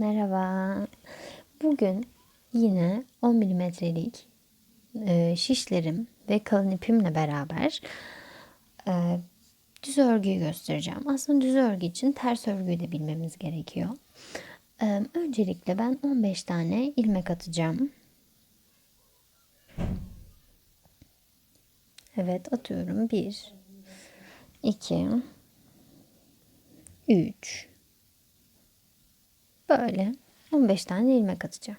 Merhaba. Bugün yine 10 milimetrelik e, şişlerim ve kalın ipimle beraber e, düz örgüyü göstereceğim. Aslında düz örgü için ters örgüyü de bilmemiz gerekiyor. E, öncelikle ben 15 tane ilmek atacağım. Evet atıyorum. 1 2 3 Böyle 15 tane ilmek atacağım.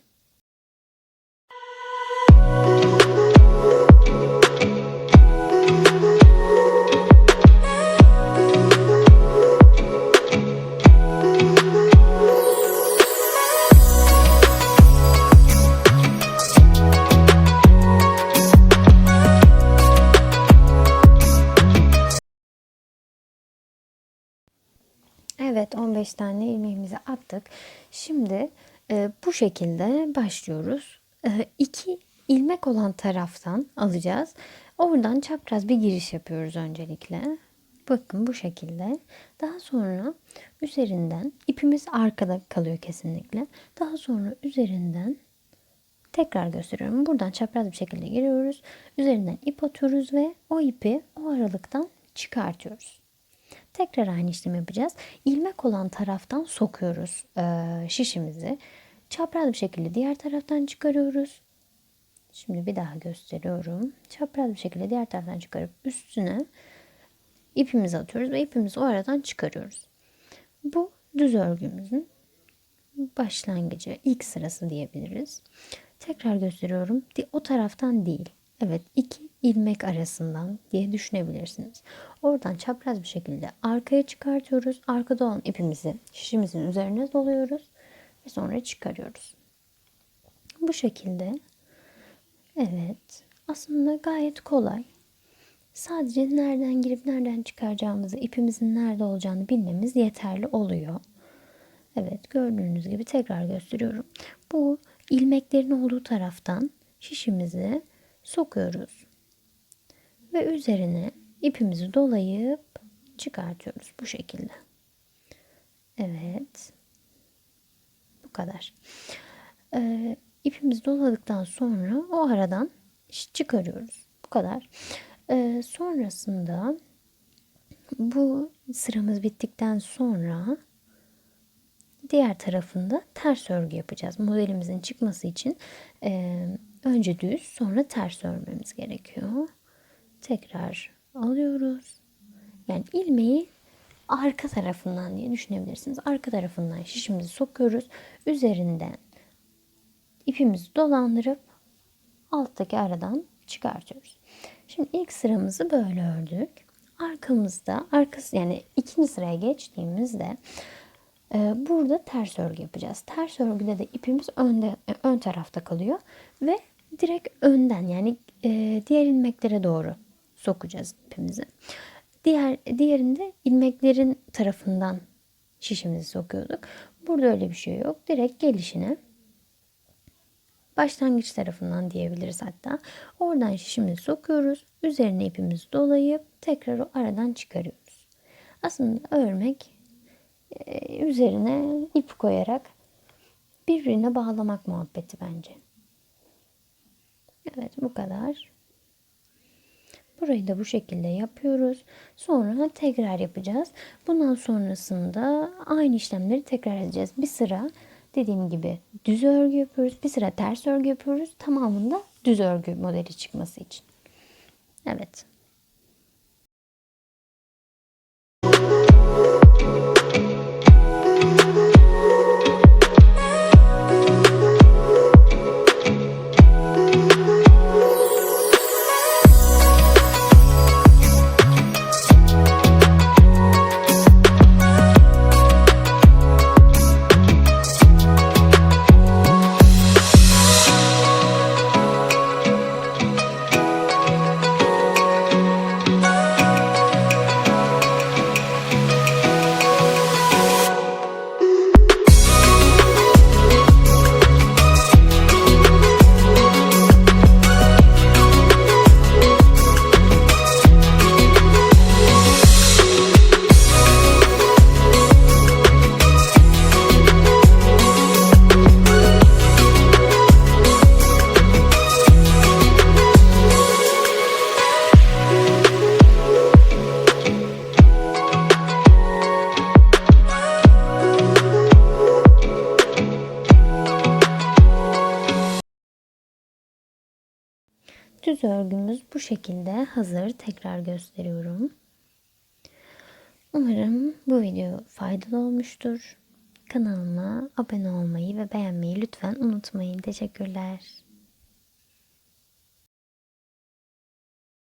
Evet 15 tane ilmeğimizi attık. Şimdi e, bu şekilde başlıyoruz. E, iki ilmek olan taraftan alacağız. Oradan çapraz bir giriş yapıyoruz öncelikle. Bakın bu şekilde. Daha sonra üzerinden ipimiz arkada kalıyor kesinlikle. Daha sonra üzerinden tekrar gösteriyorum. Buradan çapraz bir şekilde giriyoruz. Üzerinden ip atıyoruz ve o ipi o aralıktan çıkartıyoruz. Tekrar aynı işlemi yapacağız. İlmek olan taraftan sokuyoruz e, şişimizi. Çapraz bir şekilde diğer taraftan çıkarıyoruz. Şimdi bir daha gösteriyorum. Çapraz bir şekilde diğer taraftan çıkarıp üstüne ipimizi atıyoruz ve ipimizi o aradan çıkarıyoruz. Bu düz örgümüzün başlangıcı, ilk sırası diyebiliriz. Tekrar gösteriyorum. O taraftan değil. Evet iki ilmek arasından diye düşünebilirsiniz. Oradan çapraz bir şekilde arkaya çıkartıyoruz. Arkada olan ipimizi şişimizin üzerine doluyoruz ve sonra çıkarıyoruz. Bu şekilde evet aslında gayet kolay. Sadece nereden girip nereden çıkaracağımızı, ipimizin nerede olacağını bilmemiz yeterli oluyor. Evet gördüğünüz gibi tekrar gösteriyorum. Bu ilmeklerin olduğu taraftan şişimizi sokuyoruz. Ve üzerine ipimizi dolayıp çıkartıyoruz bu şekilde. Evet. Bu kadar. Ee, ipimizi doladıktan sonra o aradan çıkarıyoruz. Bu kadar. Ee, sonrasında bu sıramız bittikten sonra diğer tarafında ters örgü yapacağız. Modelimizin çıkması için e, önce düz sonra ters örmemiz gerekiyor. Tekrar alıyoruz. Yani ilmeği arka tarafından diye düşünebilirsiniz. Arka tarafından şişimizi sokuyoruz. Üzerinden ipimizi dolandırıp alttaki aradan çıkartıyoruz. Şimdi ilk sıramızı böyle ördük. Arkamızda, arkası yani ikinci sıraya geçtiğimizde burada ters örgü yapacağız. Ters örgüde de ipimiz önde, e, ön tarafta kalıyor ve direkt önden yani e, diğer ilmeklere doğru sokacağız ipimizi. Diğer diğerinde ilmeklerin tarafından şişimizi sokuyorduk. Burada öyle bir şey yok. Direkt gelişine başlangıç tarafından diyebiliriz hatta. Oradan şişimizi sokuyoruz. Üzerine ipimizi dolayıp tekrar o aradan çıkarıyoruz. Aslında örmek üzerine ip koyarak birbirine bağlamak muhabbeti bence. Evet bu kadar. Burayı da bu şekilde yapıyoruz. Sonra tekrar yapacağız. Bundan sonrasında aynı işlemleri tekrar edeceğiz. Bir sıra dediğim gibi düz örgü yapıyoruz. Bir sıra ters örgü yapıyoruz. Tamamında düz örgü modeli çıkması için. Evet. Düz örgümüz bu şekilde hazır. Tekrar gösteriyorum. Umarım bu video faydalı olmuştur. Kanalıma abone olmayı ve beğenmeyi lütfen unutmayın. Teşekkürler.